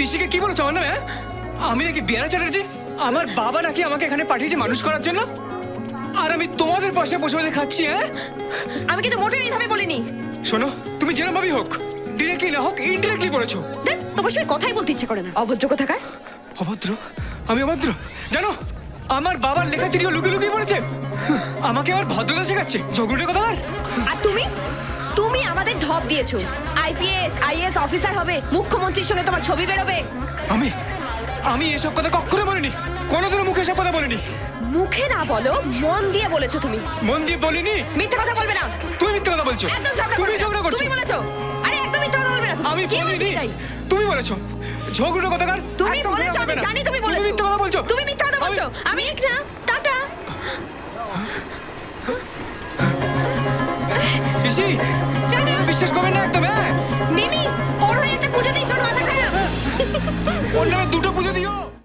পিসিকে কি বলেছ আমার নামে হ্যাঁ? আমি নাকি বিয়ারা চ্যাটার্জি? আমার বাবা নাকি আমাকে এখানে পাঠিয়েছে মানুষ করার জন্য? আর আমি তোমাদের পাশে বসে বসে খাচ্ছি হ্যাঁ? আমি কিন্তু মোটেও এইভাবে বলিনি। শোনো তুমি যেরকম ভাবেই হোক ডিরেক্টলি না হোক ইনডিরেক্টলি বলেছ। দেখ তোমার সঙ্গে কথাই বলতে ইচ্ছে করে না। অভদ্র কোথাকার? অভদ্র? আমি অভদ্র? জানো আমার বাবার লেখা চিঠিও লুকিয়ে লুকিয়ে পড়েছে। আমাকে আর ভদ্রতা শেখাচ্ছে। ঝগড়ে কথা আর তুমি? তুমি আমাদের ঢপ দিয়েছ। আইপিএস আইএস অফিসার হবে মুখ্যমন্ত্রীর সঙ্গে তোমার ছবি বেরোবে। আমি আমি এসব কথা কখনো বলিনি। কোনোদিনও মুখে এসব কথা বলিনি। মুখে না বলো মন দিয়ে বলেছ তুমি। মন দিয়ে বলিনি? মিথ্যে কথা বলবে না। তুমি মিথ্যে কথা বলছো। তুমি না। ঝগড়া করছ। তুমি বলেছ। আরে একদম মিথ্যে কথা বলবে না। তুমি। আমি কে বলছে? তুমি বলেছ। ঝগড়ে কথাকার তুমি বলেছ আমি জানি তুমি বলেছ। তুমি মিথ্যে কথা বলছো। তুমি মিথ্যে কথা বলছো। আমি একটা টাটা পিসি বিশ্বাস করবেন না একদম হ্যাঁ। মিমি ওর হয়ে একটা পুজো দিস ওর মাথা খারাপ। ওর দুটো পুজো দিও।